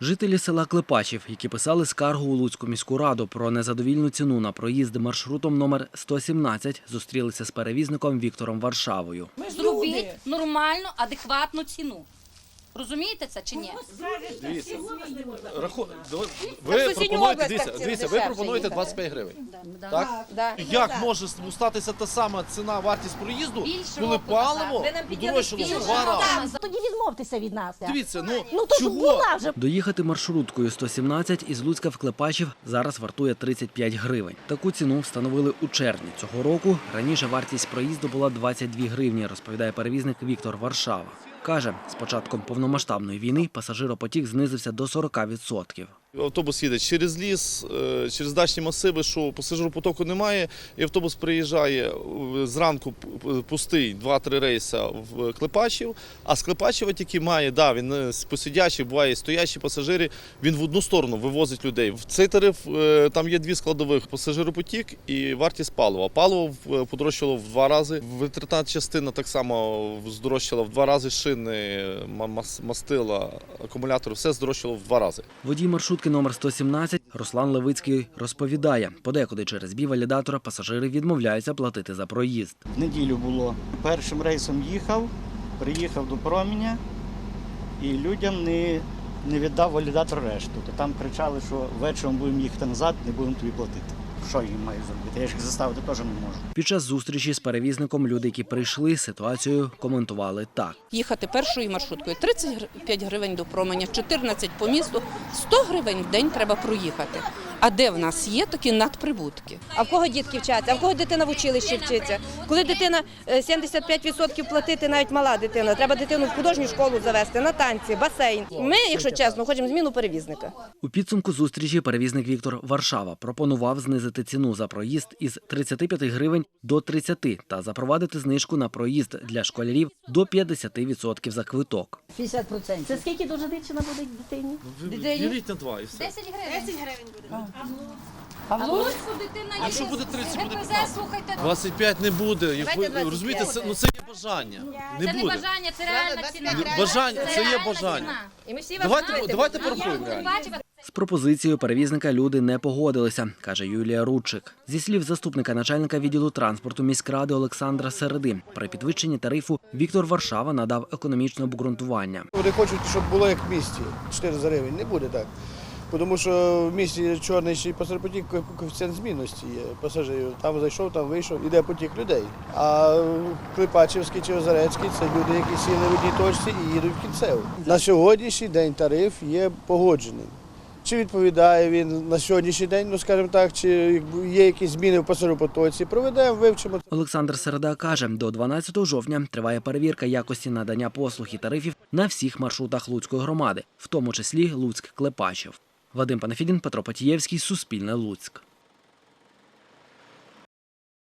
Жителі села Клепачів, які писали скаргу у Луцьку міську раду про незадовільну ціну на проїзд маршрутом номер 117, зустрілися з перевізником Віктором Варшавою. Ми Зробіть нормальну, адекватну ціну. Розумієте це чи ні? Дивіться, раху... ви сусідню пропонуєте, область дивіться, так дивіться, ви дешевше пропонуєте їхати. 25 гривень. Так? Да. Як може статися та сама ціна, вартість проїзду, Більше коли року паливо. Ви нам підняли дорожчало в більше два рази? Тоді відмовтеся від нас. Дивіться, ну, Ну то ж чого? була вже. Доїхати маршруткою 117 із Луцька в Клепачів зараз вартує 35 гривень. Таку ціну встановили у червні цього року. Раніше вартість проїзду була 22 гривні, розповідає перевізник Віктор Варшава. Каже, з початком повномасштабної війни пасажиропотік знизився до 40%. Автобус їде через ліс, е, через дачні масиви, що пасажиропотоку немає, і автобус приїжджає е, зранку пустий 2-3 рейси в Клепачів, а з Клепачева тільки має, да, він е, з посидячих, буває стоячі пасажири, він в одну сторону вивозить людей. В цей тариф там є дві складових: пасажиропотік і вартість палива. Паливо подорожчало в два рази. Витратна частина так само здорожчала в два рази. Шини, мастила, акумулятори, все здорожчало в два рази. Водій маршрутки номер 117 Руслан Левицький розповідає, подекуди через бій валідатора пасажири відмовляються платити за проїзд. В неділю було. Першим рейсом їхав, приїхав до Проміня і людям не, не віддав валідатор решту. То там кричали, що вечором будемо їхати назад, не будемо тобі платити. Що їм маю зробити? Я ж їх заставити теж не можу. Під час зустрічі з перевізником люди, які прийшли, ситуацію коментували так. їхати першою маршруткою 35 гривень до променя, 14 по місту, 100 гривень в день треба проїхати. А де в нас є такі надприбутки? А в кого дітки вчаться? А в кого дитина в училищі вчиться? Коли дитина е, 75% платити, навіть мала дитина, треба дитину в художню школу завести, на танці, басейн. Ми, якщо чесно, хочемо зміну перевізника. У підсумку зустрічі перевізник Віктор Варшава пропонував знизити ціну за проїзд із 35 гривень до 30 та запровадити знижку на проїзд для школярів до 50% за квиток. 50%. Це скільки дожитичина буде дитині? Діліть на два і все. 10 гривень. 10 гривень буде. А в Луцьку? Дитина є. що буде 30, буде ГПЗ, 15? слухайте, 25 не буде. Як ви 25. розумієте, це, ну, це є бажання. це Не не буде. бажання, це реальна ціна. Бажання, це є реальна бажання. ціна. І ми всі вас Давайте, знаєте. давайте порахуємо реально. Бачите, З пропозицією перевізника люди не погодилися, каже Юлія Рудчик. Зі слів заступника начальника відділу транспорту міськради Олександра Середи, при підвищенні тарифу Віктор Варшава надав економічне обґрунтування. Вони хочуть, щоб було як в місті 400 гривень. Не буде так. Тому що в місті чорний ще й пасажирпотік коефіцієнт змінності є пасажирів. Там зайшов, там вийшов, іде потік людей. А Клепачівський чи Озерецький це люди, які сіли в одній точці і їдуть в кінцеву. На сьогоднішній день тариф є погодженим. Чи відповідає він на сьогоднішній день, ну скажімо так, чи є якісь зміни в пасажиропотоці, проведемо, вивчимо. Олександр Середа каже, до 12 жовтня триває перевірка якості надання послуг і тарифів на всіх маршрутах Луцької громади, в тому числі Луцьк-Клепачів. Вадим Панафідін, Петро Потієвський, Суспільне Луцьк.